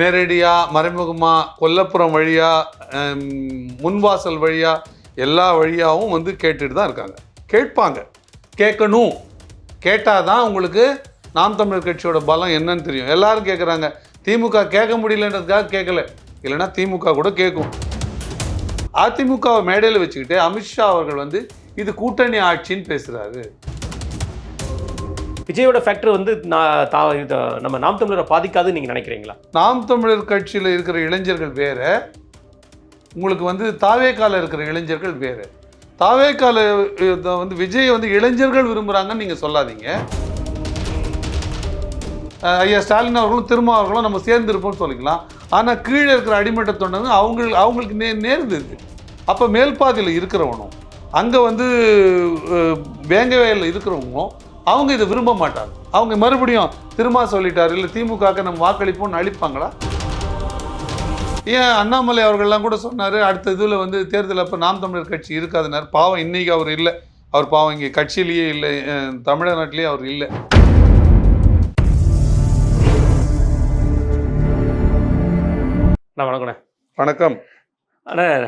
நேரடியாக மறைமுகமாக கொல்லப்புறம் வழியாக முன்வாசல் வழியாக எல்லா வழியாகவும் வந்து கேட்டுட்டு தான் இருக்காங்க. கேட்பாங்க. கேட்கணும். கேட்டால் தான் உங்களுக்கு நாம் தமிழர் கட்சியோட பலம் என்னன்னு தெரியும். எல்லாரும் கேட்குறாங்க திமுக கேட்க முடியலன்றதுக்காக கேட்கல. இல்லைன்னா திமுக கூட கேட்கும். அதிமுகவை மேடையில் வச்சுக்கிட்டு அமித்ஷா அவர்கள் வந்து இது கூட்டணி ஆட்சின்னு பேசுகிறாரு விஜயோட ஃபேக்டர் வந்து நான் தா நம்ம நாம் தமிழரை பாதிக்காதுன்னு நீங்கள் நினைக்கிறீங்களா? நாம் தமிழர் கட்சியில் இருக்கிற இளைஞர்கள் வேறு உங்களுக்கு வந்து தாவேக்கால இருக்கிற இளைஞர்கள் வேறு. தாவேக்கால வந்து விஜய் வந்து இளைஞர்கள் விரும்புகிறாங்கன்னு நீங்கள் சொல்லாதீங்க. ஐயா ஸ்டாலின் அவர்களும் திருமா அவர்களும் நம்ம சேர்ந்து இருப்போம்னு சொல்லிக்கலாம். ஆனால் கீழே இருக்கிற அடிமட்ட தொண்டங்க அவங்க அவங்களுக்கு நே நேர்ந்தது அப்போ மேல்பாதையில் இருக்கிறவனும் அங்கே வந்து வேங்க வேலையில் இருக்கிறவங்களும் அவங்க இதை விரும்ப மாட்டாங்க. அவங்க மறுபடியும் திருமா சொல்லிட்டாரு இல்லை திமுகக்கு நம்ம வாக்களிப்போம்னு அழிப்பாங்களா? ஏன் அண்ணாமலை அவர்கள்லாம் கூட சொன்னார் அடுத்த இதில் வந்து தேர்தல் அப்போ நாம் தமிழர் கட்சி இருக்காதுனார் பாவம் இன்னைக்கு அவர் இல்லை. அவர் பாவம் இங்கே கட்சியிலேயே இல்லை தமிழ்நாட்டிலேயே அவர் இல்லை. நான் வணக்கண்ணே வணக்கம். ஆனால்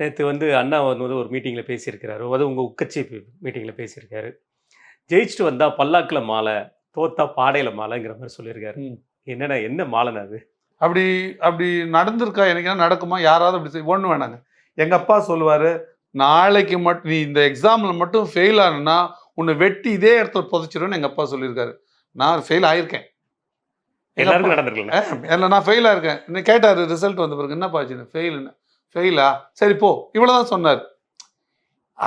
நேற்று வந்து அண்ணா வந்து ஒரு மீட்டிங்கில் பேசியிருக்கிறாரு. அது உங்கள் உக்கட்சி மீட்டிங்கில் பேசியிருக்காரு. ஜெயிச்சுட்டு வந்தால் பல்லாக்கில் மாலை தோத்தா பாடையில் மாலைங்கிற மாதிரி சொல்லியிருக்காரு. என்னடா என்ன மாலைண்ணா அது? அப்படி அப்படி நடந்திருக்கா எனக்கு என்ன நடக்குமா? யாராவது அப்படி ஒன்று வேணாங்க. எங்கள் அப்பா சொல்லுவார் நாளைக்கு மட்டும் நீ இந்த எக்ஸாமில் மட்டும் ஃபெயில் ஆனா உன்னை வெட்டி இதே இடத்துல புதைச்சிருன்னு எங்கள் அப்பா சொல்லியிருக்காரு. நான் ஃபெயில் ஆயிருக்கேன். எல்லாருக்கும் நடந்திருக்கல இல்லை நான் ஃபெயிலாக இருக்கேன். இன்னும் கேட்டார் ரிசல்ட் வந்த பிறகு என்னப்பா ஆச்சுன்னு ஃபெயிலுன்னு ஃபெயிலா சரி போ. இவ்வளோதான் சொன்னார்.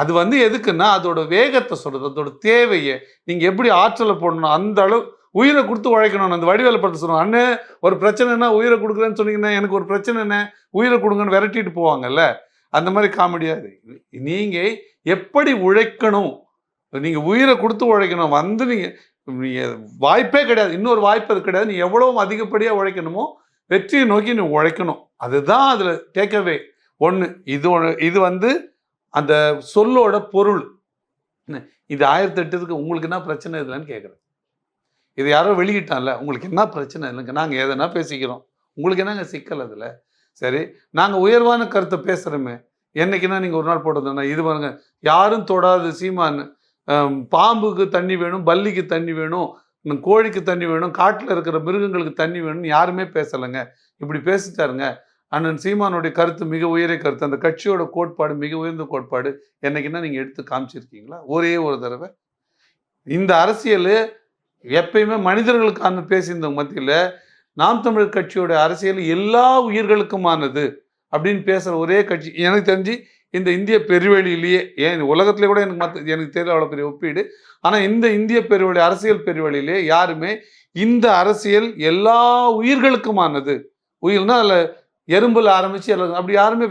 அது வந்து எதுக்குன்னா அதோட வேகத்தை சொல்கிறது அதோட தேவையை. நீங்கள் எப்படி ஆற்றலை போடணும் அந்த அளவு உயிரை கொடுத்து உழைக்கணும். அந்த வடிவேல படத்தை சொல்லுவோம் அண்ணே ஒரு பிரச்சனைனா உயிரை கொடுக்குறேன்னு சொன்னீங்கன்னா எனக்கு ஒரு பிரச்சனை என்ன? உயிரை கொடுங்கன்னு விரட்டிட்டு போவாங்கல்ல? அந்த மாதிரி காமெடியாக நீங்கள் எப்படி உழைக்கணும்? நீங்கள் உயிரை கொடுத்து உழைக்கணும். வந்து நீங்கள் நீங்கள் வாய்ப்பே கிடையாது. இன்னொரு வாய்ப்பு அது கிடையாது. நீ எவ்வளோ அதிகப்படியாக உழைக்கணுமோ வெற்றியை நோக்கி நீ உழைக்கணும். அதுதான் அதில் டேக்அவே ஒன்று இது ஒன்று இது வந்து அந்த சொல்லோட பொருள். என்ன, இது ஆயிரத்தி எட்டுக்கு உங்களுக்கு என்ன பிரச்சனை இல்லைன்னு கேட்குறேன் இது யாரோ வெளியிட்டான்ல உங்களுக்கு என்ன பிரச்சனை இல்லைங்க நாங்கள் எதனா பேசிக்கிறோம். உங்களுக்கு என்னங்க சிக்கல் அதில்? சரி நாங்கள் உயர்வான கருத்தை பேசுகிறோமே என்னைக்குன்னா நீங்கள் ஒரு நாள் போட்டதுன்னா இது பாருங்க யாரும் தொடாது சீமான். பாம்புக்கு தண்ணி வேணும் பல்லிக்கு தண்ணி வேணும் கோழிக்கு தண்ணி வேணும் காட்டில் இருக்கிற மிருகங்களுக்கு தண்ணி வேணும்னு யாருமே பேசலைங்க. இப்படி பேசிட்டாருங்க. அண்ணன் சீமானுடைய கருத்து மிக உயரிய கருத்து அந்த கட்சியோட கோட்பாடு மிக உயர்ந்த கோட்பாடு என்னைக்குன்னா நீங்கள் எடுத்து காமிச்சிருக்கீங்களா? ஒரே ஒரு தடவை. இந்த அரசியல் எப்பயுமே மனிதர்களுக்கான பேசியிருந்த மத்தியில் நாம் தமிழர் கட்சியோட அரசியல் எல்லா உயிர்களுக்குமானது அப்படின்னு பேசுகிற ஒரே கட்சி. எனக்கு தெரிஞ்சு இந்த இந்திய பெருவெளியிலேயே ஏன் உலகத்திலே கூட எனக்கு மற்ற எனக்கு தெரியல அவ்வளோ பெரிய ஒப்பீடு. ஆனால் இந்த இந்திய பெருவெளி அரசியல் பெருவெளியிலே யாருமே இந்த அரசியல் எல்லா உயிர்களுக்குமானது. உயிர்னா அதில் எறும்புல ஆரம்பிச்சு எல்லாம் அப்படி யாருமே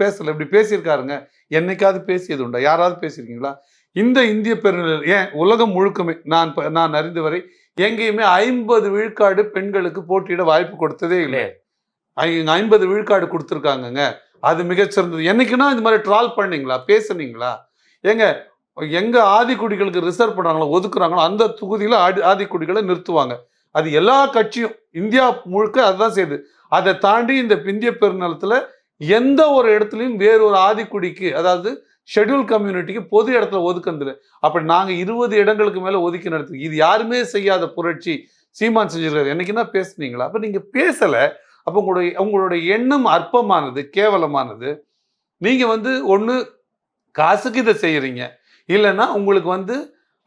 பேசல. இப்படி பேசியிருக்காருங்க. என்னைக்காவது பேசியது உண்டா? யாராவது பேசியிருக்கீங்களா? இந்த இந்திய பெருநிலை ஏன் உலகம் முழுக்கமே நான் நான் அறிந்த வரை எங்கேயுமே ஐம்பது விழுக்காடு பெண்களுக்கு போட்டியிட வாய்ப்பு கொடுத்ததே இல்லை. ஐம்பது விழுக்காடு கொடுத்துருக்காங்கங்க. அது மிகச்சிறந்தது. என்னைக்குன்னா இந்த மாதிரி ட்ரால் பண்ணீங்களா? பேசுனீங்களா? ஏங்க எங்க ஆதிக்குடிகளுக்கு ரிசர்வ் பண்றாங்களோ ஒதுக்குறாங்களோ அந்த தொகுதியில ஆதி ஆதிக்குடிகளை நிறுத்துவாங்க. அது எல்லா கட்சியும் இந்தியா முழுக்க அதுதான் செய்யுது. அதை தாண்டி இந்த பிந்திய பெருநிலத்தில் எந்த ஒரு இடத்துலையும் வேறு ஒரு ஆதிக்குடிக்கு அதாவது ஷெட்யூல் கம்யூனிட்டிக்கு பொது இடத்துல ஒதுக்குனதில்லை. அப்படி நாங்கள் இருபது இடங்களுக்கு மேலே ஒதுக்கி நடத்து இது யாருமே செய்யாத புரட்சி சீமான் செஞ்சிருக்காரு. என்னைக்குன்னா பேசுனீங்களா? அப்போ நீங்கள் பேசலை. அப்போ உங்களுடைய உங்களுடைய எண்ணம் அற்பமானது கேவலமானது. நீங்கள் வந்து ஒன்று காசுக்கு இதை செய்கிறீங்க இல்லைன்னா உங்களுக்கு வந்து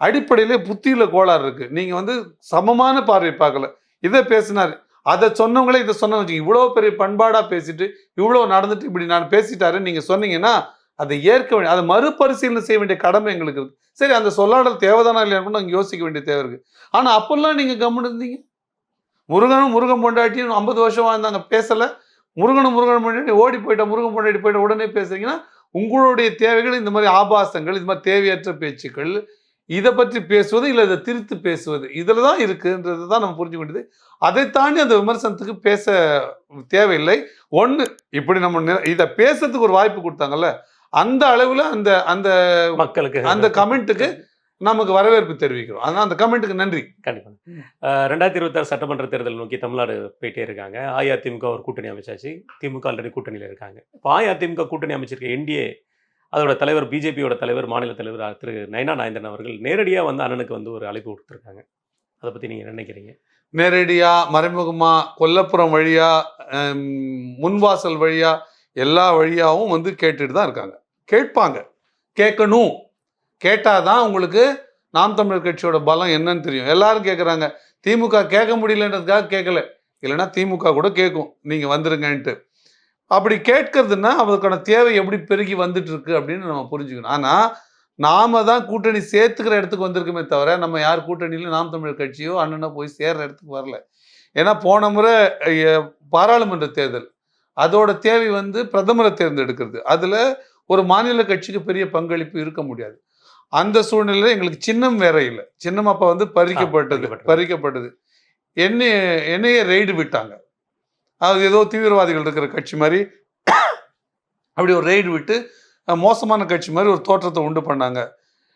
அடிப்படையிலே புத்தியில் கோளாறு இருக்குது நீங்கள் வந்து சமமான பார்வை பார்க்கல. இதை பேசினார். அதை சொன்னவங்களே இதை சொன்ன வச்சுங்க இவ்வளோ பெரிய பண்பாடாக பேசிட்டு இவ்வளோ நடந்துட்டு இப்படி நான் பேசிட்டாரு நீங்கள் சொன்னீங்கன்னா அதை ஏற்க வேண்டிய அதை மறுபரிசீலனை செய்ய வேண்டிய கடமை எங்களுக்கு இருக்கு. சரி அந்த சொல்லாடல் தேவைதானா இல்லையான்னு நாங்கள் யோசிக்க வேண்டிய தேவை இருக்கு. ஆனால் அப்போல்லாம் நீங்கள் கம்முன்னு இருந்தீங்க. முருகனும் முருகன் பொண்டாட்டியும் ஐம்பது வருஷம் இருந்தாங்க பேசலை. முருகனும் முருகன் பொண்டாட்டி ஓடி போயிட்ட முருகன் பொண்டாட்டி போயிட்ட உடனே பேசுறீங்கன்னா உங்களுடைய தேவைகள் இந்த மாதிரி ஆபாசங்கள் இது மாதிரி தேவையற்ற பேச்சுக்கள் இதை பற்றி பேசுவது இல்லை இதை திரித்து பேசுவது. இதில் தான் இருக்குன்றது தான் நம்ம புரிஞ்சுக்க வேண்டியது. அதை தாண்டி அந்த விமர்சனத்துக்கு பேச தேவையில்லை. ஒன்று இப்படி நம்ம இதை பேசுறதுக்கு ஒரு வாய்ப்பு கொடுத்தாங்கல்ல அந்த அளவில் அந்த அந்த மக்களுக்கு. அந்த கமெண்ட்டுக்கு நமக்கு வரவேற்பு தெரிவிக்கிறோம். அதனால் அந்த கமெண்ட்டுக்கு நன்றி. கண்டிப்பா. அஹ் ரெண்டாயிரத்தி இருபத்தாறு சட்டமன்ற தேர்தல் நோக்கி தமிழ்நாடு போயிட்டே இருக்காங்க. அஇஅதிமுக ஒரு கூட்டணி அமைச்சாச்சு. திமுக ஆல்ரெடி கூட்டணியில் இருக்காங்க. இப்போ அஇஅதிமுக கூட்டணி அமைச்சிருக்க என்டிஏ அதோட தலைவர் பிஜேபியோட தலைவர் மாநில தலைவர் திரு நயனா நாயந்தன் அவர்கள் நேரடியாக வந்து அண்ணனுக்கு வந்து ஒரு அழைப்பு கொடுத்துருக்காங்க அதை பற்றி நீங்கள் நினைக்கிறீங்க? நேரடியாக மறைமுகமாக கொல்லப்புறம் வழியாக முன்வாசல் வழியாக எல்லா வழியாகவும் வந்து கேட்டுட்டு தான் இருக்காங்க. கேட்பாங்க. கேட்கணும். கேட்டால் தான் உங்களுக்கு நாம் தமிழர் கட்சியோட பலம் என்னன்னு தெரியும். எல்லாரும் கேட்குறாங்க திமுக கேட்க முடியலன்றதுக்காக கேட்கல. இல்லைன்னா திமுக கூட கேட்கும். நீங்கள் வந்துருங்கன்ட்டு. அப்படி கேட்கறதுன்னா அதற்கான தேவை எப்படி பெருகி வந்துட்டு இருக்கு அப்படின்னு நம்ம புரிஞ்சுக்கணும். ஆனா நாம தான் கூட்டணி சேர்த்துக்கிற இடத்துக்கு வந்திருக்குமே தவிர நம்ம யார் கூட்டணியிலும் நாம் தமிழர் கட்சியோ அண்ணனோ போய் சேர்ற இடத்துக்கு வரல. ஏன்னா போன முறை பாராளுமன்ற தேர்தல். அதோட தேவை வந்து பிரதமரை தேர்ந்தெடுக்கிறது. அதுல ஒரு மாநில கட்சிக்கு பெரிய பங்களிப்பு இருக்க முடியாது. அந்த சூழ்நிலையில எங்களுக்கு சின்னம் வேற இல்லை. சின்னம் அப்ப வந்து பறிக்கப்பட்டது பறிக்கப்பட்டது. பறிக்கப்பட்டது. என்னைய என்னைய ரெய்டு விட்டாங்க. அது ஏதோ தீவிரவாதிகள் இருக்கிற கட்சி மாதிரி. அப்படி ஒரு ரெய்டு விட்டு மோசமான கட்சி மாதிரி ஒரு தோற்றத்தை உண்டு பண்ணாங்க.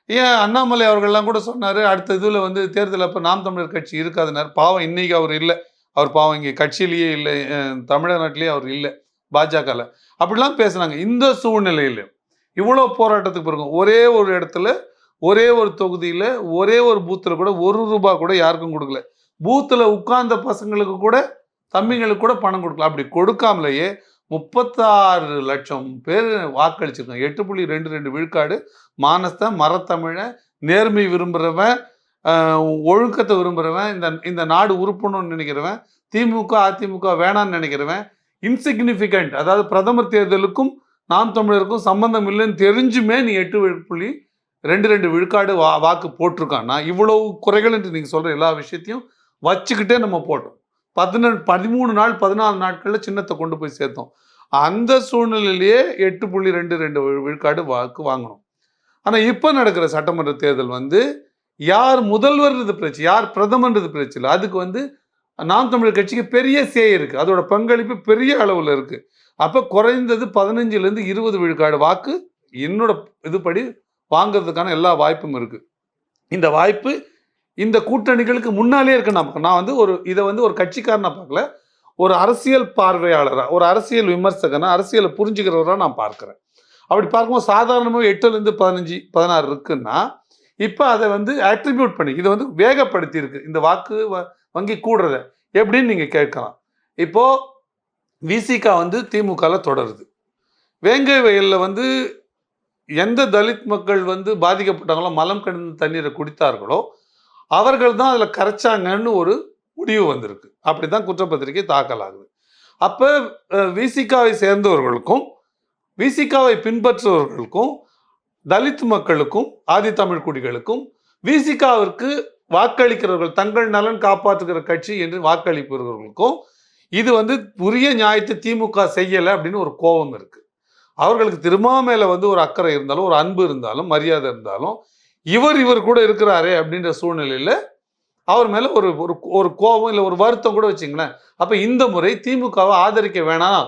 ஏன் அண்ணாமலை அவர்கள்லாம் கூட சொன்னார் அடுத்த இதில் வந்து தேர்தல் அப்போ நாம் தமிழர் கட்சி இருக்காதுனார். பாவம் இன்னைக்கு அவர் இல்லை. அவர் பாவம் இங்கே கட்சியிலேயே இல்லை தமிழக தமிழ்நாட்டிலேயே அவர் இல்லை பாஜகவில் அப்படிலாம் பேசுனாங்க. இந்த சூழ்நிலையில் இவ்வளோ போராட்டத்துக்கு பிறகு ஒரே ஒரு இடத்துல ஒரே ஒரு தொகுதியில் ஒரே ஒரு பூத்தில் கூட ஒரு ரூபா கூட யாருக்கும் கொடுக்கல. பூத்தில் உட்கார்ந்த பசங்களுக்கு கூட தம்பிங்களுக்கு கூட பணம் கொடுக்கல அப்படி கொடுக்காமலேயே முப்பத்தாறு லட்சம் பேர் வாக்களிச்சிருக்காங்க. எட்டு புள்ளி ரெண்டு ரெண்டு விழுக்காடு மானஸ்த மரத்தமிழை நேர்மை விரும்புகிறவன் ஒழுக்கத்தை விரும்புகிறவன் இந்த இந்த நாடு உறுப்பணும்னு நினைக்கிறவன் திமுக அதிமுக வேணான்னு நினைக்கிறவன் இன்சிக்னிஃபிகண்ட் அதாவது பிரதமர் தேர்தலுக்கும் நாம் தமிழருக்கும் சம்பந்தம் இல்லைன்னு தெரிஞ்சுமே நீ எட்டு விழு- புள்ளி ரெண்டு ரெண்டு விழுக்காடு வா வாக்கு போட்டிருக்கான்னா இவ்வளவு குறைகள் என்று நீங்கள் சொல்கிற எல்லா விஷயத்தையும் வச்சுக்கிட்டே நம்ம போட்டோம். பதினெண்டு பதிமூணு நாள் பதினாலு நாட்களில் சின்னத்தை கொண்டு போய் சேர்த்தோம். அந்த சூழ்நிலையிலேயே எட்டு புள்ளி ரெண்டு ரெண்டு விழுக்காடு வாக்கு வாங்கணும் ஆனால் இப்போ நடக்கிற சட்டமன்ற தேர்தல் வந்து யார் முதல்வர்ன்றது பிரச்சனை யார் பிரதமர்ன்றது பிரச்சனை இல்லை. அதுக்கு வந்து நாம் தமிழர் கட்சிக்கு பெரிய சே இருக்குது அதோட பங்களிப்பு பெரிய அளவில் இருக்குது அப்போ குறைந்தது பதினஞ்சுலேருந்து இருபது விழுக்காடு வாக்கு என்னோட இதுபடி வாங்குறதுக்கான எல்லா வாய்ப்பும் இருக்குது இந்த வாய்ப்பு இந்த கூட்டணிகளுக்கு முன்னாலே இருக்க நான் நான் வந்து ஒரு இதை வந்து ஒரு கட்சிக்காரனா பார்க்கல. ஒரு அரசியல் பார்வையாளராக ஒரு அரசியல் விமர்சகனா அரசியலை புரிஞ்சுக்கிறவராக நான் பார்க்குறேன். அப்படி பார்க்கும்போது சாதாரணமாக எட்டுலேருந்து பதினஞ்சு பதினாறு இருக்குன்னா இப்போ அதை வந்து ஆட்ரிபியூட் பண்ணி இதை வந்து வேகப்படுத்தி இருக்கு. இந்த வாக்கு வ- வங்கி கூடுறத. எப்படின்னு நீங்கள் கேட்கலாம். இப்போது விசிகா வந்து திமுகவில் தொடருது. வேங்கை வயலில் வந்து எந்த தலித் மக்கள் வந்து பாதிக்கப்பட்டாங்களோ மலம் கடந்த தண்ணீரை குடித்தார்களோ அவர்கள் தான் அதில் கரைச்சாங்கன்னு ஒரு முடிவு வந்திருக்கு. அப்படி தான் குற்றப்பத்திரிகை தாக்கல் ஆகுது அப்போ விசிகாவை சேர்ந்தவர்களுக்கும் விசிகாவை பின்பற்றுபவர்களுக்கும் தலித் மக்களுக்கும் ஆதித்தமிழ் குடிகளுக்கும் விசிகாவிற்கு வாக்களிக்கிறவர்கள் தங்கள் நலன் காப்பாற்றுகிற கட்சி என்று வாக்களிப்பவர்களுக்கும் இது வந்து உரிய நியாயத்தை திமுக செய்யலை அப்படின்னு ஒரு கோபம் இருக்குது அவர்களுக்கு திருமா மேலே வந்து ஒரு அக்கறை இருந்தாலும் ஒரு அன்பு இருந்தாலும் மரியாதை இருந்தாலும் இவர் இவர் கூட இருக்கிறாரே அப்படின்ற சூழ்நிலையில அவர் மேல ஒரு ஒரு ஒரு கோபம் இல்லை ஒரு வருத்தம் கூட வச்சுங்களேன். அப்ப இந்த முறை திமுகவை ஆதரிக்க வேணாம்.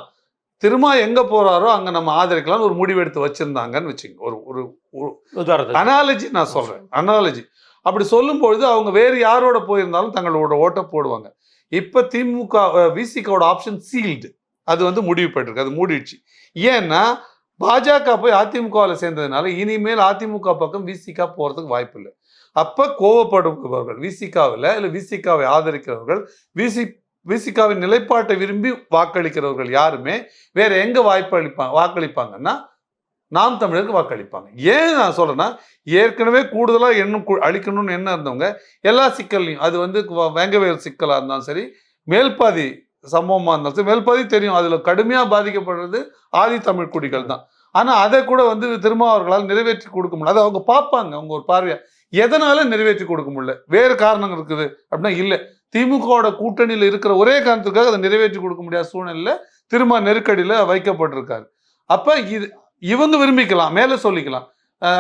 திருமா எங்க போறாரோ அங்க நம்ம ஆதரிக்கலாம்னு ஒரு முடிவெடுத்து வச்சிருந்தாங்கன்னு வச்சுங்க ஒரு ஒரு அனாலஜி நான் சொல்றேன் அனாலஜி அப்படி சொல்லும்பொழுது அவங்க வேறு யாரோட போயிருந்தாலும் தங்களோட ஓட்டை போடுவாங்க. இப்ப திமுக விசிகாவோட ஆப்ஷன் சீல்டு அது வந்து முடிவு பெற்றிருக்கு அது மூடிடுச்சு. ஏன்னா பாஜக போய் அதிமுகவில் சேர்ந்ததுனால இனிமேல் அதிமுக பக்கம் விசிகா போகிறதுக்கு வாய்ப்பு இல்லை அப்போ கோவப்படுபவர்கள் விசிகாவில் இல்லை விசிகாவை ஆதரிக்கிறவர்கள் விசி விசிகாவின் நிலைப்பாட்டை விரும்பி வாக்களிக்கிறவர்கள் யாருமே வேற எங்கே வாய்ப்பு அளிப்பாங்க வாக்களிப்பாங்கன்னா நாம் தமிழருக்கு வாக்களிப்பாங்க. ஏன் நான் சொல்கிறேன்னா ஏற்கனவே கூடுதலாக எண்ணம் அழிக்கணும்னு அளிக்கணும்னு எண்ணம் இருந்தவங்க எல்லா சிக்கல்லையும் அது வந்து வ- வேங்கவேல் சிக்கலாக இருந்தாலும் சரி மேல்பாதி சம்பவமாக இருந்தாலும் சரி தெரியும். அதில் கடுமையாக பாதிக்கப்படுறது ஆதி தமிழ் குடிகள் தான். ஆனால் அதை கூட வந்து திருமாவர்களால் நிறைவேற்றி கொடுக்க முடியல. அதை அவங்க பார்ப்பாங்க அவங்க ஒரு பார்வையாக எதனால நிறைவேற்றி கொடுக்க முடியல? வேறு காரணங்கள் இருக்குது அப்படின்னா இல்லை. திமுகவோட கூட்டணியில் இருக்கிற ஒரே காரணத்துக்காக அதை நிறைவேற்றி கொடுக்க முடியாத சூழ்நிலையில் திரும்ப நெருக்கடியில் வைக்கப்பட்டிருக்காரு. அப்போ இது இவங்க விரும்பிக்கலாம் மேலே சொல்லிக்கலாம்.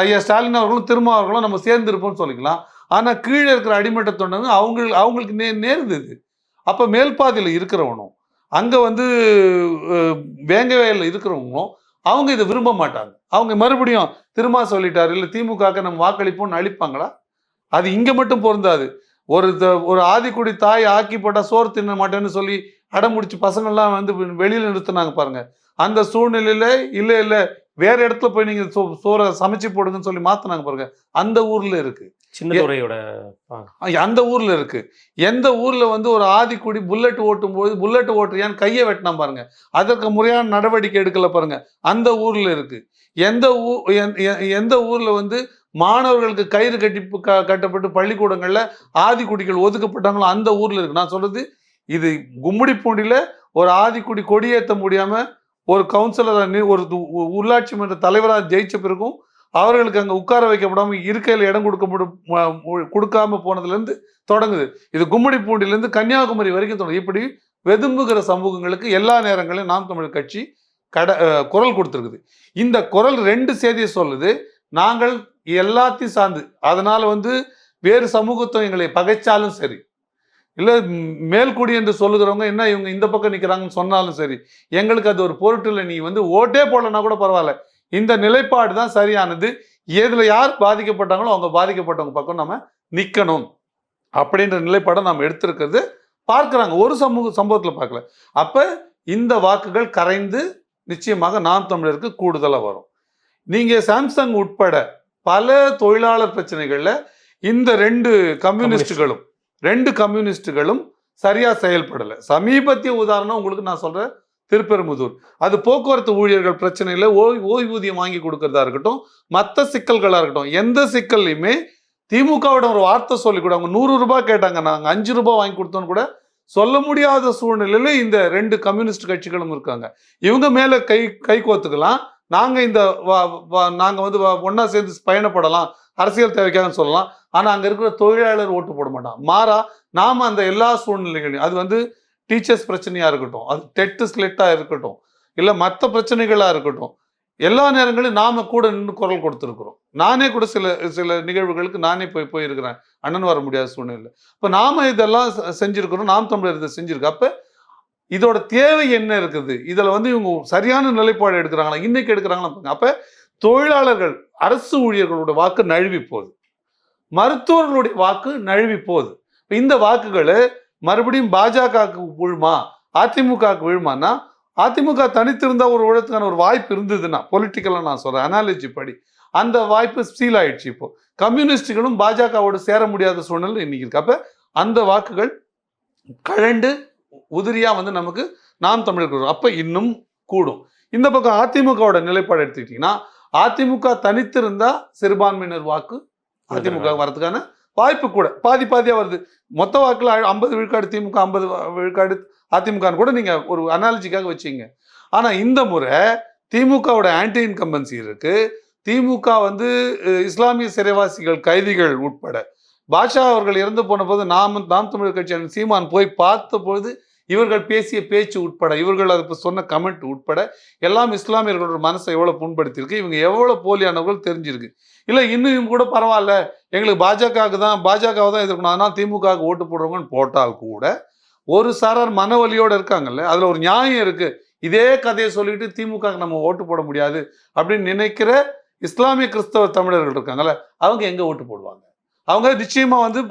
ஐயா ஸ்டாலின் அவர்களும் திரும்ப அவர்களும் நம்ம சேர்ந்து இருப்போம்னு சொல்லிக்கலாம். ஆனால் கீழே இருக்கிற அடிமட்ட தொண்டங்க அவங்க அவங்களுக்கு நே நேர்ந்தது இது. அப்போ மேல்பாதியில் இருக்கிறவனும் அங்கே வந்து வேங்க வயலில் இருக்கிறவங்களும் அவங்க இதை விரும்ப மாட்டாங்க. அவங்க மறுபடியும் திரும்ப சொல்லிட்டாரு இல்லை திமுக நம்ம வாக்களிப்போம்னு அழிப்பாங்களா? அது இங்கே மட்டும் பொருந்தாது. ஒரு த- ஒரு ஆதிக்குடி தாய் ஆக்கி போட்டால் சோறு தின்ன மாட்டேன்னு சொல்லி அடமுடிச்சு பசங்கள்லாம் வந்து வெளியில் நிறுத்தினாங்க பாருங்க. அந்த சூழ்நிலையில் இல்லை இல்லை வேறு இடத்துல போய் நீங்கள் சோ- சோறை சமைச்சு போடுங்கன்னு சொல்லி மாற்றினாங்க பாருங்க. அந்த ஊரில் இருக்குது சின்னதுரையோட அந்த ஊர்ல இருக்கு. எந்த ஊர்ல வந்து ஒரு ஆதிக்குடி புல்லட் ஓட்டும் போது புல்லட் ஓட்டுறியான்னு கையை வெட்டினா பாருங்க. அதற்கு முறையான நடவடிக்கை எடுக்கல பாருங்க. அந்த ஊர்ல இருக்கு. எந்த ஊ எந்த- ஊர்ல வந்து மாணவர்களுக்கு கயிறு கட்டி கட்டப்பட்டு பள்ளிக்கூடங்கள்ல ஆதிக்குடிகள் ஒதுக்கப்பட்டாங்களோ அந்த ஊர்ல இருக்கு. நான் சொல்றது இது கும்மிடிப்பூண்டியில ஒரு ஆதிக்குடி கொடியேற்ற முடியாம ஒரு கவுன்சிலர் ஒரு உள்ளாட்சி மன்ற தலைவராக ஜெயிச்ச பிறகும் அவர்களுக்கு அங்கே உட்கார வைக்கப்படாம இருக்கையில் இடம் கொடுக்கப்படும் ம- கொடுக்காம போனதுலேருந்து தொடங்குது. இது கும்மிடி பூண்டிலேருந்து கன்னியாகுமரி வரைக்கும் தொடங்குது. இப்படி வெதும்புகிற சமூகங்களுக்கு எல்லா நேரங்களிலும் நாம் தமிழ் கட்சி கட குரல் கொடுத்துருக்குது. இந்த குரல் ரெண்டு செய்தியை சொல்லுது. நாங்கள் எல்லாத்தையும் சார்ந்து. அதனால் வந்து வேறு சமூகத்தை எங்களை பகைச்சாலும் சரி இல்லை மேல்குடி என்று சொல்லுகிறவங்க என்ன இவங்க இந்த பக்கம் நிற்கிறாங்கன்னு சொன்னாலும் சரி எங்களுக்கு அது ஒரு பொருட்டு இல்லை. நீ வந்து ஓட்டே போடலன்னா கூட பரவாயில்ல. இந்த நிலைப்பாடு தான் சரியானது. எதுல யார் பாதிக்கப்பட்டாங்களோ அவங்க பாதிக்கப்பட்டவங்க பக்கம் நம்ம நிற்கணும் அப்படின்ற நிலைப்பாடை நாம் எடுத்திருக்கிறது. பார்க்குறாங்க. ஒரு சமூக சம்பவத்தில் பார்க்கல. அப்போ இந்த வாக்குகள் கரைந்து நிச்சயமாக நாம் தமிழருக்கு கூடுதலாக வரும். நீங்கள் சாம்சங் உட்பட பல தொழிலாளர் பிரச்சனைகளில் இந்த ரெண்டு கம்யூனிஸ்டுகளும் ரெண்டு கம்யூனிஸ்டுகளும் சரியாக செயல்படலை. சமீபத்திய உதாரணம் உங்களுக்கு நான் சொல்கிறேன் திருப்பெரும்புதூர். அது போக்குவரத்து ஊழியர்கள் பிரச்சனையில் ஓய் ஓய்வூதியம் வாங்கி கொடுக்கறதா இருக்கட்டும் மற்ற சிக்கல்களாக இருக்கட்டும் எந்த சிக்கல்லையுமே திமுகவிடம் ஒரு வார்த்தை சொல்லி கூட. அவங்க நூறு ரூபாய் கேட்டாங்க நாங்கள் அஞ்சு ரூபாய் வாங்கி கொடுத்தோன்னு கூட சொல்ல முடியாத சூழ்நிலையில் இந்த ரெண்டு கம்யூனிஸ்ட் கட்சிகளும் இருக்காங்க. இவங்க மேலே கை கை கோத்துக்கலாம். நாங்கள் இந்த வ- வ- வந்து ஒன்றா சேர்ந்து பயணப்படலாம் அரசியல் தேவைக்காக சொல்லலாம். ஆனால் அங்கே இருக்கிற தொழிலாளர் ஓட்டு போட மாட்டான். மாறா நாம் அந்த எல்லா சூழ்நிலைகளையும் அது வந்து டீச்சர்ஸ் பிரச்சனையா இருக்கட்டும் அது டெட்டு ஸ்லெட்டாக இருக்கட்டும் இல்லை மற்ற பிரச்சனைகளாக இருக்கட்டும் எல்லா நேரங்களிலும் நாம கூட நின்று குரல் கொடுத்துருக்குறோம். நானே கூட சில சில நிகழ்வுகளுக்கு நானே போய் போயிருக்கிறேன். அண்ணன் வர முடியாத சூழ்நிலை இப்போ நாம இதெல்லாம் செஞ்சுருக்கிறோம். நாம் தமிழர் இதை செஞ்சுருக்கோம் அப்போ இதோட தேவை என்ன இருக்குது? இதில் வந்து இவங்க சரியான நிலைப்பாடு எடுக்கிறாங்களா? இன்னைக்கு எடுக்கிறாங்களா அப்போ தொழிலாளர்கள் அரசு ஊழியர்களோட வாக்கு நழுவி போகுது மருத்துவர்களுடைய வாக்கு நழுவி போகுது இந்த வாக்குகளை மறுபடியும் பாஜகவுக்கு விழுமா? அதிமுகவுக்கு விழுமான்னா அதிமுக தனித்திருந்தா ஒரு உலகத்துக்கான ஒரு வாய்ப்பு இருந்ததுன்னா பொலிட்டிக்கலாக நான் சொல்றேன் அனாலஜி படி அந்த வாய்ப்பு சீல் ஆயிடுச்சு இப்போ. கம்யூனிஸ்டுகளும் பாஜகவோடு சேர முடியாத சூழ்நிலை இன்னைக்கு இருக்கு. அப்ப அந்த வாக்குகள் கழண்டு உதிரியா வந்து நமக்கு நாம் தமிழருக்கு வரும். அப்ப இன்னும் கூடும். இந்த பக்கம் அதிமுகவோட நிலைப்பாடு எடுத்துக்கிட்டீங்கன்னா அதிமுக தனித்திருந்தா சிறுபான்மையினர் வாக்கு அதிமுக வரதுக்கான வாய்ப்பு கூட பாதி பாதியாக வருது. மொத்த வாக்கில் ஐம்பது விழுக்காடு திமுக ஐம்பது விழுக்காடு அதிமுகன்னு கூட நீங்கள் ஒரு அனாலஜிக்காக வச்சீங்க. ஆனால் இந்த முறை திமுகவோட ஆன்டி இன்கம்பன்சி இருக்குது திமுக வந்து இஸ்லாமிய சிறைவாசிகள் கைதிகள் உட்பட. பாஷா அவர்கள் இறந்து போன போது நாம் நாம் தமிழர் கட்சியான சீமான் போய் பார்த்த பொழுது இவர்கள் பேசிய பேச்சு உட்பட இவர்கள் அதுக்கு சொன்ன கமெண்ட் உட்பட எல்லாம் இஸ்லாமியர்களோட மனசை எவ்வளவு புண்படுத்தியிருக்கு இவங்க எவ்வளவு போலியானவர்கள் தெரிஞ்சிருக்கு. இல்ல இன்னும் கூட பரவாயில்ல எங்களுக்கு பாஜகவுக்கு தான் பாஜகவை தான் எதிர்க்கணும் அதனால திமுகவுக்கு ஓட்டு போடுறவங்கன்னு போட்டால் கூட ஒரு சாரார் மனவலியோட இருக்காங்கல்ல அதுல ஒரு நியாயம் இருக்கு இதே கதையை சொல்லிட்டு திமுக நம்ம ஓட்டு போட முடியாது அப்படின்னு நினைக்கிற இஸ்லாமிய கிறிஸ்தவ தமிழர்கள் இருக்காங்கல்ல அவங்க எங்க ஓட்டு போடுவாங்க? அவங்க நிச்சயமா வந்து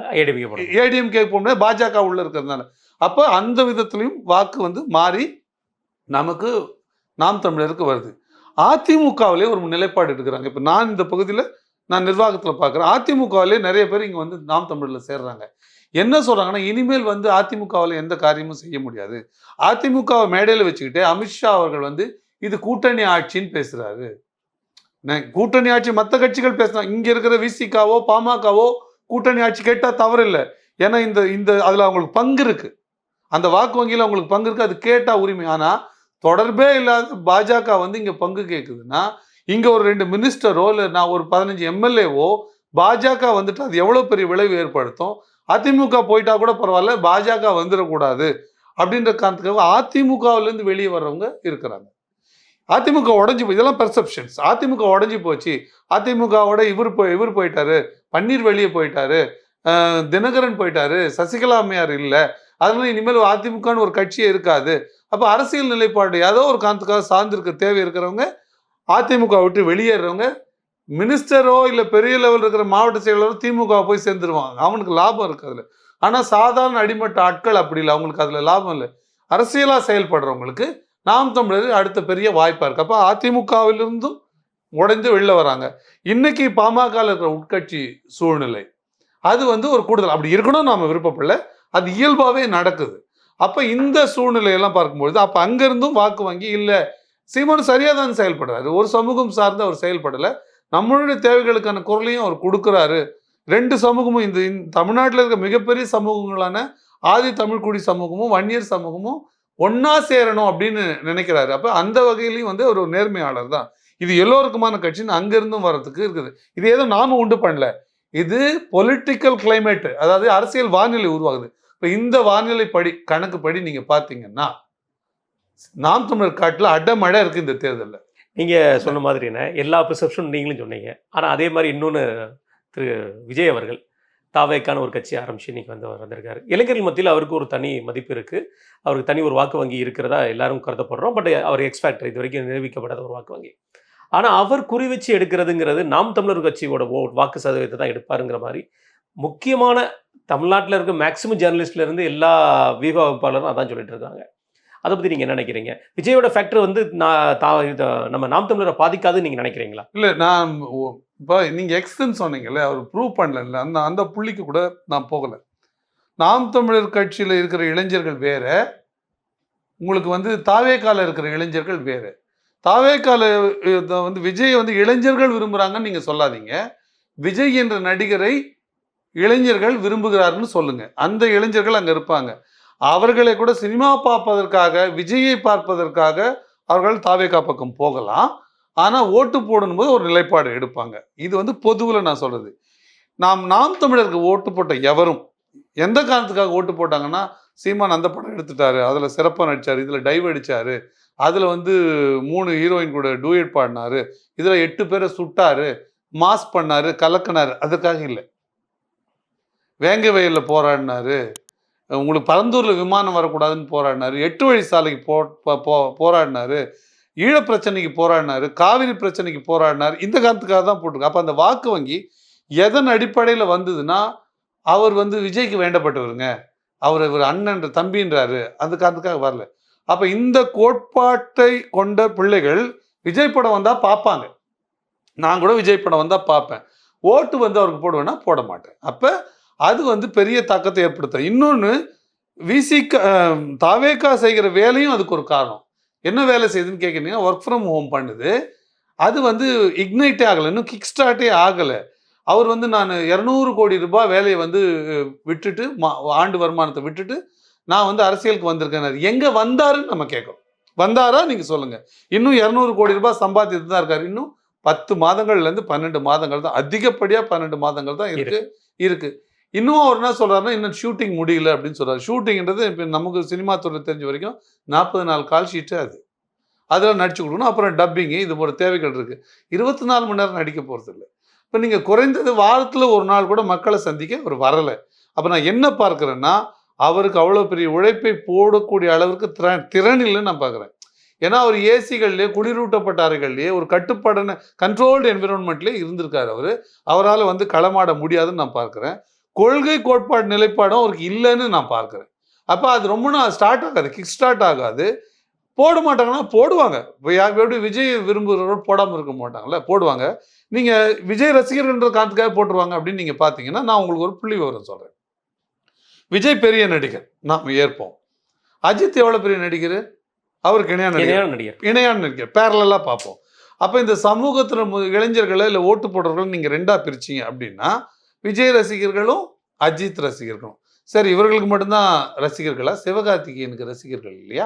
ஏடிஎம்கே போக முடியாது பாஜக உள்ள இருக்கிறதுனால. அப்போ அந்த விதத்துலையும் வாக்கு வந்து மாறி நமக்கு நாம் தமிழருக்கு வருது. அதிமுகவிலே ஒரு நிலைப்பாடு எடுக்கிறாங்க. இப்போ நான் இந்த பகுதியில் நான் நிர்வாகத்தில் பார்க்குறேன் அதிமுகவிலே நிறைய பேர் இங்கே வந்து நாம் தமிழில் சேர்றாங்க. என்ன சொல்கிறாங்கன்னா இனிமேல் வந்து அதிமுகவில் எந்த காரியமும் செய்ய முடியாது. அதிமுகவை மேடையில் வச்சுக்கிட்டே அமித்ஷா அவர்கள் வந்து இது கூட்டணி ஆட்சின்னு பேசுகிறாரு கூட்டணி ஆட்சி மற்ற கட்சிகள் பேசுறாங்க இங்கே இருக்கிற விசிகாவோ பாமகவோ கூட்டணி ஆட்சி கேட்டால் தவறு இல்லை ஏன்னா இந்த இந்த அதில் அவங்களுக்கு பங்கு இருக்குது அந்த வாக்கு வங்கியில் அவங்களுக்கு பங்கு இருக்கு அது கேட்டால் உரிமை. ஆனால் தொடர்பே இல்லாத பாஜக வந்து இங்கே பங்கு கேட்குதுன்னா இங்கே ஒரு ரெண்டு மினிஸ்டரோ இல்லை நான் ஒரு பதினஞ்சு எம்எல்ஏவோ பாஜக வந்துட்டு அது எவ்வளோ பெரிய விளைவு ஏற்படுத்தும்? அதிமுக போயிட்டா கூட பரவாயில்ல பாஜக வந்துடக்கூடாது. அப்படின்ற காரணத்துக்காக அதிமுகவிலேருந்து வெளியே வர்றவங்க இருக்கிறாங்க. அதிமுக உடஞ்சி போய் இதெல்லாம் பெர்செப்ஷன்ஸ் அதிமுக உடஞ்சி போச்சு. அதிமுகவோட இவர் போய் இவர் போயிட்டாரு. பன்னீர் வெளியே போயிட்டாரு. தினகரன் போயிட்டாரு. சசிகலா அம்மையார் இல்லை. அதனால இனிமேல் அதிமுகன்னு ஒரு கட்சியே இருக்காது. அப்போ அரசியல் நிலைப்பாடு ஏதோ ஒரு காரணத்துக்காக சார்ந்திருக்க தேவை இருக்கிறவங்க அதிமுக விட்டு வெளியேறவங்க மினிஸ்டரோ இல்லை பெரிய லெவல் இருக்கிற மாவட்ட செயலரோ திமுக போய் சேர்ந்துருவாங்க. அவனுக்கு லாபம் இருக்கு அதில். ஆனால் சாதாரண அடிமட்ட ஆட்கள் அப்படி இல்லை. அவங்களுக்கு அதில் லாபம் இல்லை. அரசியலாக செயல்படுறவங்களுக்கு நாம் தமிழர் அடுத்த பெரிய வாய்ப்பாக இருக்கு. அப்போ அதிமுகவிலிருந்தும் உடைந்து வெளில வராங்க. இன்னைக்கு பாமகவில் இருக்கிற உட்கட்சி சூழ்நிலை அது வந்து ஒரு கூடுதல். அப்படி இருக்கணும் நாம விருப்பப்படல. அது இயல்பாகவே நடக்குது. அப்போ இந்த சூழ்நிலையெல்லாம் பார்க்கும்பொழுது அப்போ அங்கேருந்தும் வாக்கு வங்கி இல்லை சீமான் சரியாக தான் செயல்படுறாரு. ஒரு சமூகம் சார்ந்து அவர் செயல்படலை. நம்மளுடைய தேவைகளுக்கான குரலையும் அவர் கொடுக்குறாரு. ரெண்டு சமூகமும் இந்த தமிழ்நாட்டில் இருக்க மிகப்பெரிய சமூகங்களான ஆதி தமிழ்குடி சமூகமும் வன்னியர் சமூகமும் ஒன்னா சேரணும் அப்படின்னு நினைக்கிறாரு. அப்போ அந்த வகையிலையும் வந்து ஒரு நேர்மையாளர் தான். இது எல்லோருக்குமான கட்சின்னு அங்கிருந்தும் வர்றதுக்கு இருக்குது. இது ஏதோ நாம உண்டு பண்ணல. இது பொலிட்டிக்கல் கிளைமேட் அதாவது அரசியல் வானிலை உருவாகுது. இப்போ இந்த வானிலை படி கணக்குப்படி நீங்கள் பார்த்தீங்கன்னா நாம் தமிழர் காட்டில் அடமழை இருக்குது இந்த தேர்தலில். நீங்கள் சொன்ன மாதிரின எல்லா பெர்செப்ஷனும் நீங்களும் சொன்னீங்க. ஆனால் அதே மாதிரி இன்னொன்று திரு விஜய் அவர்கள் தாவேக்கான ஒரு கட்சி ஆரம்பிச்சு இன்னைக்கு வந்து அவர் வந்திருக்காரு. இளைஞர்கள் மத்தியில் அவருக்கு ஒரு தனி மதிப்பு இருக்குது அவருக்கு தனி ஒரு வாக்கு வங்கி இருக்கிறதா எல்லாரும் கருதப்படுறோம். பட் அவர் எக்ஸ்பேக்டர் இது வரைக்கும் நிரூபிக்கப்படாத ஒரு வாக்கு வங்கி. ஆனால் அவர் குறி வச்சு எடுக்கிறதுங்கிறது நாம் தமிழர் கட்சியோட ஓ வாக்கு சதவீதத்தை தான் எடுப்பாருங்கிற மாதிரி முக்கியமான தமிழ்நாட்டில் இருக்க மேக்ஸிமம் ஜேர்னலிஸ்ட்லேருந்து எல்லா வீகவப்பாளரும் அதான் சொல்லிட்டு இருக்காங்க. அதை பற்றி நீங்கள் என்ன நினைக்கிறீங்க? விஜயோட ஃபேக்டர் வந்து நான் தா நம்ம நாம் தமிழரை பாதிக்காதுன்னு நீங்கள் நினைக்கிறீங்களா? இல்லை நான் இப்போ நீங்கள் எக்ஸ்ன்னு சொன்னீங்கல்ல அவர் ப்ரூவ் பண்ணல அந்த அந்த புள்ளிக்கு கூட நான் போகலை. நாம் தமிழர் கட்சியில் இருக்கிற இளைஞர்கள் வேற உங்களுக்கு வந்து தாவேக்கால இருக்கிற இளைஞர்கள் வேறு. தாவேக்கால வந்து விஜய் வந்து இளைஞர்கள் விரும்புகிறாங்கன்னு நீங்கள் சொல்லாதீங்க. விஜய் என்ற நடிகரை இளைஞர்கள் விரும்புகிறாருன்னு சொல்லுங்க. அந்த இளைஞர்கள் அங்கே இருப்பாங்க. அவர்களை கூட சினிமா பார்ப்பதற்காக விஜயை பார்ப்பதற்காக அவர்கள் தாவேக்கா பக்கம் போகலாம். ஆனால் ஓட்டு போடும்போது ஒரு நிலைப்பாடு எடுப்பாங்க. இது வந்து பொதுவில் நான் சொல்றது. நாம் நாம் தமிழருக்கு ஓட்டு போட்ட எவரும் எந்த காரணத்துக்காக ஓட்டு போட்டாங்கன்னா சீமான் அந்த படம் எடுத்துட்டாரு அதில் சிறப்பாக நடித்தார் இதில் டைவ் அடித்தார் அதில் வந்து மூணு ஹீரோயின் கூட டூயட் பாடினாரு இதில் எட்டு பேரை சுட்டாரு மாஸ் பண்ணாரு கலக்கினார் அதுக்காக இல்லை. வேங்க வயலில் போராடினாரு. உங்களுக்கு பரந்தூரில் விமானம் வரக்கூடாதுன்னு போராடினாரு. எட்டு வழி சாலைக்கு போ போராடினாரு. ஈழ பிரச்சனைக்கு போராடினாரு. காவிரி பிரச்சனைக்கு போராடினார். இந்த காரணத்துக்காக தான் போட்டிருக்கு. அப்போ அந்த வாக்கு வங்கி எதன் அடிப்படையில் வந்ததுன்னா அவர் வந்து விஜய்க்கு வேண்டப்பட்டவருங்க. அவர் இவர் அண்ணன் தம்பின்றாரு. அந்த காரணத்துக்காக வரல. அப்போ இந்த கோட்பாட்டை கொண்ட பிள்ளைகள் விஜய் படம் வந்தால் பார்ப்பாங்க. நான் கூட விஜய் படம் வந்தால் பார்ப்பேன். ஓட்டு வந்து அவருக்கு போடுவேன்னா போட மாட்டேன். அப்போ அது வந்து பெரிய தாக்கத்தை ஏற்படுத்தும். இன்னொன்று விசிக தாவேக்கா செய்கிற வேலையும் அதுக்கு ஒரு காரணம். என்ன வேலை செய்யுதுன்னு கேட்குறீங்கன்னா ஒர்க் ஃப்ரம் ஹோம் பண்ணுது. அது வந்து இக்னைட்டே ஆகலை. இன்னும் கிக் ஸ்டார்ட்டே ஆகலை. அவர் வந்து நான் இரநூறு கோடி ரூபாய் வேலையை வந்து விட்டுட்டு மா ஆண்டு வருமானத்தை விட்டுட்டு நான் வந்து அரசியலுக்கு வந்திருக்கேன். எங்கே வந்தாருன்னு நம்ம கேட்குறோம். வந்தாரா? நீங்கள் சொல்லுங்கள் இன்னும் இரநூறு கோடி ரூபாய் சம்பாதித்து தான் இருக்காரு. இன்னும் பத்து மாதங்கள்லேருந்து பன்னெண்டு மாதங்கள் தான். அதிகப்படியாக பன்னெண்டு மாதங்கள் தான் இருக்கு. இருக்கு. இன்னும் அவர் என்ன சொல்கிறாருன்னா இன்னும் ஷூட்டிங் முடியல அப்படின்னு சொல்கிறார் ஷூட்டிங்கிறது இப்போ நமக்கு சினிமா துறை தெரிஞ்ச வரைக்கும் நாற்பது நாள் கால் ஷீட்டு அது. அதெல்லாம் நடிச்சு கொடுக்கணும். அப்புறம் டப்பிங்கு இது போகிற தேவைகள் இருக்குது இருபத்தி நாலு மணி நேரம் நடிக்க போகிறது இல்லை. இப்போ நீங்கள் குறைந்தது வாரத்தில் ஒரு நாள் கூட மக்களை சந்திக்க அவர் வரலை. அப்போ நான் என்ன பார்க்குறேன்னா அவருக்கு அவ்வளோ பெரிய உழைப்பை போடக்கூடிய அளவுக்கு திறன் திறன் இல்லைன்னு நான் பார்க்குறேன். ஏன்னா அவர் ஏசிகள்லேயே குளிரூட்டப்பட்ட அறைகள்லேயே ஒரு கட்டுப்பாடான கண்ட்ரோல்டு என்விரான்மெண்ட்லேயே இருந்திருக்காரு அவர். அவரால் வந்து களமாட முடியாதுன்னு நான் பார்க்குறேன். கொள்கை கோட்பாடு நிலைப்பாடும் அவருக்கு இல்லைன்னு நான் பார்க்குறேன். அப்போ அது ரொம்ப நாள் ஸ்டார்ட் ஆகாது கிக் ஸ்டார்ட் ஆகாது. போட மாட்டாங்கன்னா போடுவாங்க. இப்போ எப்படி விஜய் விரும்புகிறவர்கள் போடாமல் இருக்க மாட்டாங்கல்ல போடுவாங்க. நீங்கள் விஜய் ரசிகர்கள்ன்ற காரணத்துக்காக போட்டுருவாங்க அப்படின்னு நீங்கள் பார்த்தீங்கன்னா நான் உங்களுக்கு ஒரு புள்ளி விவரம் சொல்கிறேன் விஜய் பெரிய நடிகர் நாம் ஏற்போம். அஜித் எவ்வளோ பெரிய நடிகர்? அவருக்கு இணையான நடிகர். இணையான நடிகர். இணையான நடிகர். பேரலாக பார்ப்போம். அப்போ இந்த சமூகத்தில் இளைஞர்களை இல்லை ஓட்டு போடுறவர்கள் நீங்கள் ரெண்டாக பிரிச்சீங்க அப்படின்னா விஜய் ரசிகர்களும் அஜித் ரசிகர்களும். சரி இவர்களுக்கு மட்டும்தான் ரசிகர்களா? சிவகார்த்திகேயனுக்கு ரசிகர்கள் இல்லையா?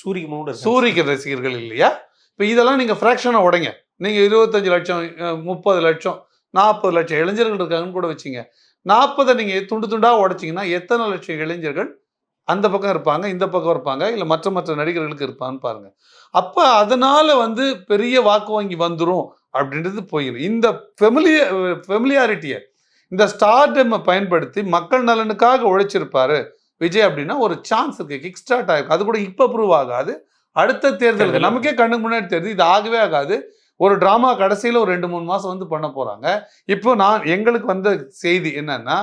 சூரியமோட சூரிக்கு ரசிகர்கள் இல்லையா? இப்போ இதெல்லாம் நீங்கள் ஃப்ராக்ஷனாக உடைங்க. நீங்கள் இருபத்தஞ்சு லட்சம் முப்பது லட்சம் நாற்பது லட்சம் இளைஞர்கள் இருக்காங்கன்னு கூட வச்சுங்க. நாற்பதை நீங்கள் துண்டு துண்டாக உடைச்சிங்கன்னா எத்தனை லட்சம் இளைஞர்கள் அந்த பக்கம் இருப்பாங்க இந்த பக்கம் இருப்பாங்க இல்லை மற்ற மற்ற நடிகர்களுக்கு இருப்பான்னு பாருங்க. அப்போ அதனால வந்து பெரிய வாக்கு வங்கி வந்துடும் அப்படின்றது போயிடும் இந்த ஃபெமிலிய ஃபெமிலியாரிட்டியை இந்த ஸ்டார்டமை பயன்படுத்தி மக்கள் நலனுக்காக உழைச்சிருப்பாரு. விஜய் அப்படின்னா ஒரு சான்ஸ் இருக்கு. கிக் ஸ்டார்ட் ஆகிருக்கும் அது கூட இப்போ ப்ரூவ் ஆகாது. அடுத்த தேர்தலுக்கு தேர்தல். நமக்கே கண்ணுக்கு முன்னாடி தெரியுது. இது ஆகவே ஆகாது. ஒரு ட்ராமா கடைசியில் ஒரு ரெண்டு மூணு மாதம் வந்து பண்ண போகிறாங்க இப்போ நான் எங்களுக்கு வந்த செய்தி என்னன்னா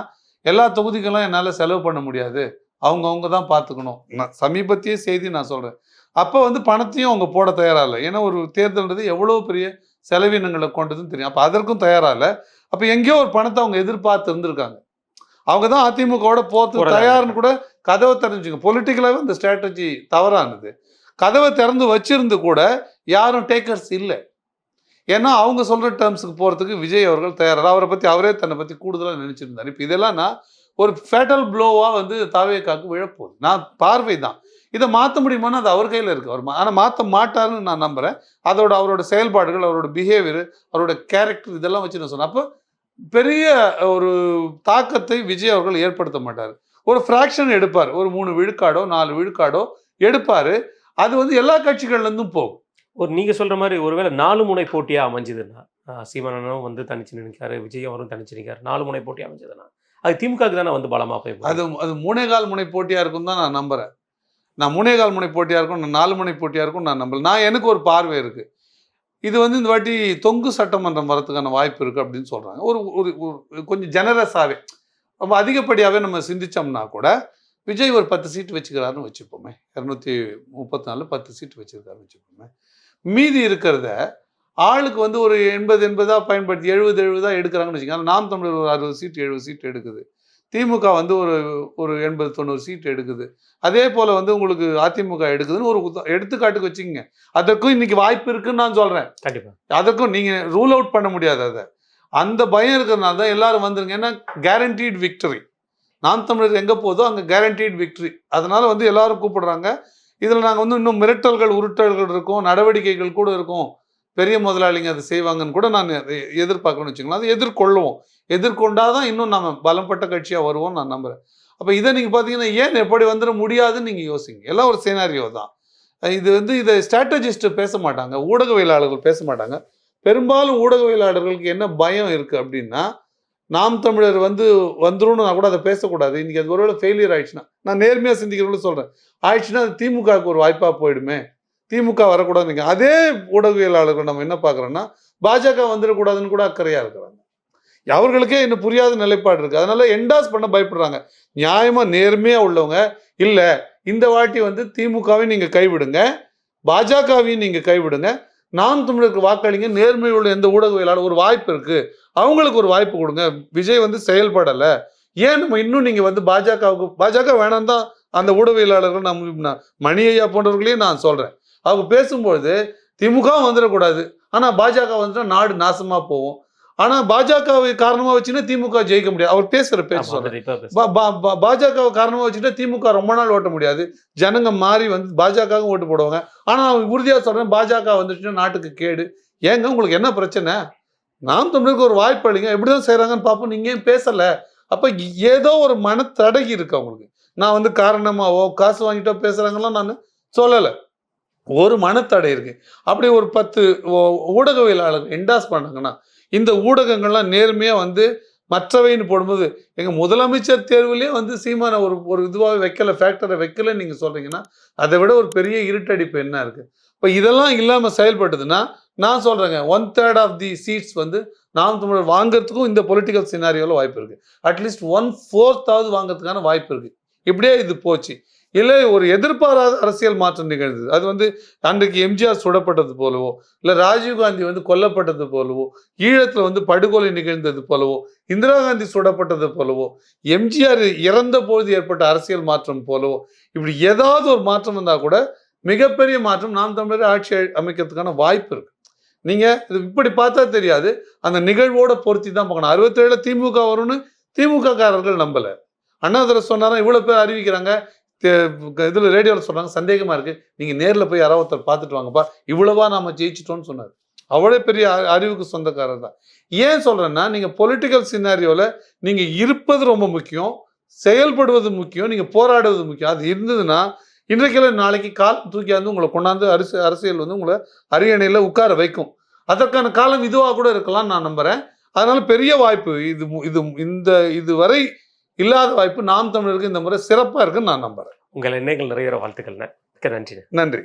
எல்லா தொகுதிகளும் என்னால் செலவு பண்ண முடியாது. அவங்க அவங்க தான் பார்த்துக்கணும் நான் சமீபத்திய செய்தி நான் சொல்கிறேன் அப்போ வந்து பணத்தையும் அவங்க போட தயாரா இல்லை. ஏன்னா ஒரு தேர்தல்ன்றது எவ்வளோ பெரிய செலவினங்களை கொண்டதுன்னு தெரியும். அப்போ அதற்கும் தயாரா இல்லை. அப்போ எங்கேயோ ஒரு பணத்தை அவங்க எதிர்பார்த்து இருந்திருக்காங்க. அவங்க தான் அதிமுகவோட போறாங்க. தயார்னு கூட கதவை தெரிஞ்சுங்க பொலிட்டிக்கலாகவே இந்த ஸ்ட்ராட்டஜி தவறானது. கதவை திறந்து வச்சிருந்து கூட யாரும் டேக்கர்ஸ் இல்லை. ஏன்னா அவங்க சொல்ற டேர்ம்ஸுக்கு போறதுக்கு விஜய் அவர்கள் தயாரா. அவரை பத்தி அவரே தன்னை பத்தி கூடுதலாக நினைச்சிருந்தார். இப்போ இதெல்லாம் நான் ஒரு ஃபேட்டல் ப்ளோவா வந்து தாவேக்காக்கு விழப்போகுது. நான் பார்வை தான். இதை மாற்ற முடியுமான்னு அது அவர் கையில் இருக்கு. அவர் ஆனால் மாற்ற மாட்டாருன்னு நான் நம்புறேன். அதோட அவரோட செயல்பாடுகள் அவரோட பிஹேவியர் அவரோட கேரக்டர் இதெல்லாம் வச்சு நான் சொன்னேன். அப்போ பெரிய ஒரு தாக்கத்தை விஜய் அவர்கள் ஏற்படுத்த மாட்டார். ஒரு ஃப்ராக்ஷன் எடுப்பார். ஒரு மூணு விழுக்காடோ நாலு விழுக்காடோ எடுப்பார். அது வந்து எல்லா கட்சிகள்ல இருந்தும் போகும். ஒரு நீங்க சொல்ற மாதிரி ஒருவேளை நாலு முனை போட்டியா அமைஞ்சதுன்னா சீமானனும் வந்து தனிச்சு நிற்காரு விஜய் அவரும் தனிச்சு நிற்காரு நாலு முனை போட்டி அமைஞ்சதுன்னா அது திமுகவுக்கு தானே வந்து பலமா போய். அது அது மூணே கால் முனை போட்டியாக இருக்கும் தான் நான் நம்புறேன். நான் மூணே கால் முனை போட்டியாக இருக்கும் நான் நாலு முனை போட்டியாக இருக்கும் நான் நம்பல நான் எனக்கு ஒரு பார்வை இருக்கு. இது வந்து இந்த வாட்டி தொங்கு சட்டமன்றம் வரதுக்கான வாய்ப்பு இருக்குது அப்படின்னு சொல்கிறாங்க ஒரு ஒரு கொஞ்சம் ஜெனரஸாகவே ரொம்ப அதிகப்படியாகவே நம்ம சிந்திச்சோம்னா கூட விஜய் ஒரு பத்து சீட் வச்சுக்கிறாருன்னு வச்சுப்போமே. இரநூத்தி முப்பத்தி நாலு பத்து சீட் வச்சுருக்காருன்னு வச்சுப்போமே. மீதி இருக்கிறத ஆளுக்கு வந்து ஒரு எண்பது எண்பதாக பயன்படுத்தி எழுபது எழுபதா எடுக்கிறாங்கன்னு வச்சுக்கோங்க நாம் தமிழர் ஒரு அறுபது சீட் எழுபது சீட் எடுக்குது. திமுக வந்து ஒரு ஒரு எண்பது தொண்ணூறு சீட் எடுக்குது. அதே போல் வந்து உங்களுக்கு அதிமுக எடுக்குதுன்னு ஒரு எடுத்துக்காட்டுக்கு வச்சுக்கோங்க. அதற்கும் இன்னைக்கு வாய்ப்பு இருக்குன்னு நான் சொல்கிறேன் கண்டிப்பா. அதற்கும் நீங்கள் ரூல் அவுட் பண்ண முடியாது அதை. அந்த பயம் இருக்கிறதுனால தான் எல்லாரும் வந்துருங்க. ஏன்னா கேரண்டீட் விக்டரி நாம் தமிழர் எங்கே போதோ அங்கே கேரண்டீட் விக்டரி அதனால வந்து எல்லாரும் கூப்பிடுறாங்க. இதில் நாங்கள் வந்து இன்னும் மிரட்டல்கள் உருட்டல்கள் இருக்கும். நடவடிக்கைகள் கூட இருக்கும். பெரிய முதலாளிங்க அதை செய்வாங்கன்னு கூட நான் எதிர்பார்க்கணும்னு வச்சுக்கலாம் அதை எதிர்கொள்ளுவோம். எதிர்கொண்டாதான் இன்னும் நம்ம பலப்பட்ட கட்சியாக வருவோம் நான் நம்புகிறேன் அப்போ இதை நீங்கள் பார்த்தீங்கன்னா ஏன் எப்படி வந்துட முடியாதுன்னு நீங்கள் யோசிங்க. எல்லாம் ஒரு சினாரியோ தான். இது வந்து இதை ஸ்ட்ராட்டஜிஸ்ட் பேச மாட்டாங்க ஊடகவியலாளர்கள் பேச மாட்டாங்க. பெரும்பாலும் ஊடகவியலாளர்களுக்கு என்ன பயம் இருக்குது அப்படின்னா நாம் தமிழர் வந்து வந்துரும்னு நான் கூட அதை பேசக்கூடாது. இன்றைக்கி அது ஒருவேளை ஃபெயிலியர் ஆயிடுச்சுன்னா நான் நேர்மையாக சிந்திக்கிறவங்களும் சொல்கிறேன் ஆயிடுச்சுன்னா அது திமுகவுக்கு ஒரு வாய்ப்பாக போயிடுமே. திமுக வரக்கூடாதுன்னு அதே ஊடகவியலாளர்கள் நம்ம என்ன பார்க்குறோன்னா பாஜக வந்துடக்கூடாதுன்னு கூட அக்கறையாக இருக்கிறாங்க. அவர்களுக்கே இன்னும் புரியாத நிலைப்பாடு இருக்குது அதனால என்டாஸ் பண்ண பயப்படுறாங்க. நியாயமாக நேர்மையாக உள்ளவங்க இல்லை இந்த வாட்டி வந்து திமுகவையும் நீங்கள் கைவிடுங்க பாஜகவையும் நீங்கள் கைவிடுங்க. நாம் தமிழருக்கு வாக்களிங்க. நேர்மையுள்ள எந்த ஊடகவியலாளர் ஒரு வாய்ப்பு இருக்குது அவங்களுக்கு ஒரு வாய்ப்பு கொடுங்க. விஜய் வந்து செயல்படலை. ஏன் நம்ம இன்னும் நீங்கள் வந்து பாஜகவுக்கு பாஜக வேணாம் தான் அந்த ஊடகவியலாளர்கள் நம்ம மணி ஐயா போன்றவர்களையும் நான் சொல்கிறேன் அவங்க பேசும்பொழுது திமுகவும் வந்துடக்கூடாது. ஆனா பாஜக வந்துட்டா நாடு நாசமா போகும். ஆனா பாஜகவை காரணமா வச்சுன்னா திமுக ஜெயிக்க முடியாது. அவர் பேசுற பேச்சு பாஜகவை காரணமா வச்சுட்டா திமுக ரொம்ப நாள் ஓட்ட முடியாது. ஜனங்க மாறி வந்து பாஜகவும் ஓட்டு போடுவாங்க. ஆனா அவங்க உறுதியா சொல்றேன் பாஜக வந்துச்சுன்னா நாட்டுக்கு கேடு. ஏங்க உங்களுக்கு என்ன பிரச்சனை? நாம் தமிழருக்கு ஒரு வாய்ப்பு அளிங்க எப்படிதான் செய்றாங்கன்னு பார்ப்போம் நீங்க ஏன் பேசல? அப்ப ஏதோ ஒரு மனத்தடகி இருக்கு அவங்களுக்கு. நான் வந்து காரணமாவோ காசு வாங்கிட்டோ பேசுறாங்கலாம் நான் சொல்லலை. ஒரு மனத்தடை இருக்கு. அப்படி ஒரு பத்து ஊ- ஊடகவியலாளர் என்டாஸ் பண்ணாங்கன்னா இந்த ஊடகங்கள்லாம் நேர்மையா வந்து மற்றவைன்னு போடும்போது எங்க முதலமைச்சர் தேர்வுலேயே வந்து சீமான ஒரு ஒரு இதுவாக வைக்கல ஃபேக்டரை வைக்கலைன்னு நீங்க சொல்றீங்கன்னா அதை விட ஒரு பெரிய இருட்டடிப்பு என்ன இருக்கு? இப்போ இதெல்லாம் இல்லாம செயல்பட்டதுன்னா நான் சொல்றேங்க one third of the seats வந்து நாம் தமிழர் வாங்குறதுக்கும் இந்த பொலிட்டிக்கல் சினாரியோவில் வாய்ப்பு இருக்கு. அட்லீஸ்ட் ஒன் ஃபோர்த்தாவது வாங்குறதுக்கான வாய்ப்பு இருக்கு. இப்படியே இது போச்சு. இல்லை ஒரு எதிர்பாராத அரசியல் மாற்றம் நிகழ்ந்தது. அது வந்து அன்றைக்கு எம்ஜிஆர் சுடப்பட்டது போலவோ இல்லை ராஜீவ்காந்தி வந்து கொல்லப்பட்டது போலவோ ஈழத்தில் வந்து படுகொலை நிகழ்ந்தது போலவோ இந்திரா காந்தி சுடப்பட்டது போலவோ எம்ஜிஆர் இறந்த பொழுது ஏற்பட்ட அரசியல் மாற்றம் போலவோ இப்படி ஏதாவது ஒரு மாற்றம் வந்தால் கூட மிகப்பெரிய மாற்றம் நாம் தமிழர் ஆட்சி அமைக்கிறதுக்கான வாய்ப்பு இருக்கு. நீங்கள் இது இப்படி பார்த்தா தெரியாது. அந்த நிகழ்வோட பொருத்தி தான் பார்க்கணும். அறுபத்தேழில் திமுக வரும்னு திமுக காரர்கள் நம்பலை. அண்ணாதுரை சொன்னாரா இவ்வளோ பேர் அறிவிக்கிறாங்க இதில் ரேடியோவில் சொல்கிறாங்க சந்தேகமாக இருக்குது நீங்கள் நேரில் போய் யாராவது ஒருத்தர் பார்த்துட்டு வாங்கப்பா இவ்வளவா நாம் ஜெயிச்சிட்டோம்னு சொன்னார். அவ்வளோ பெரிய அறிவுக்கு சொந்தக்காரர் தான். ஏன் சொல்கிறேன்னா நீங்கள் பொலிட்டிக்கல் சினாரியோவில் நீங்கள் இருப்பது ரொம்ப முக்கியம் செயல்படுவது முக்கியம் நீங்கள் போராடுவது முக்கியம். அது இருந்ததுன்னா இன்றைக்கில நாளைக்கு கால் தூக்கியாந்து உங்களை கொண்டாந்து அரசு அரசியல் வந்து உங்களை அரியணையில் உட்கார வைக்கும். அதற்கான காலம் இதுவாக கூட இருக்கலாம் நான் நம்புகிறேன் அதனால் பெரிய வாய்ப்பு இது இது இந்த இதுவரை இல்லாத வாய்ப்பு நாம் தமிழருக்கு இந்த முறை சிறப்பாக இருக்குன்னு நான் நம்புறேன். உங்கள் எண்ணங்கள் நிறைவேற வாழ்த்துக்கள்ண்ணே. மிக்க நன்றி நன்றி.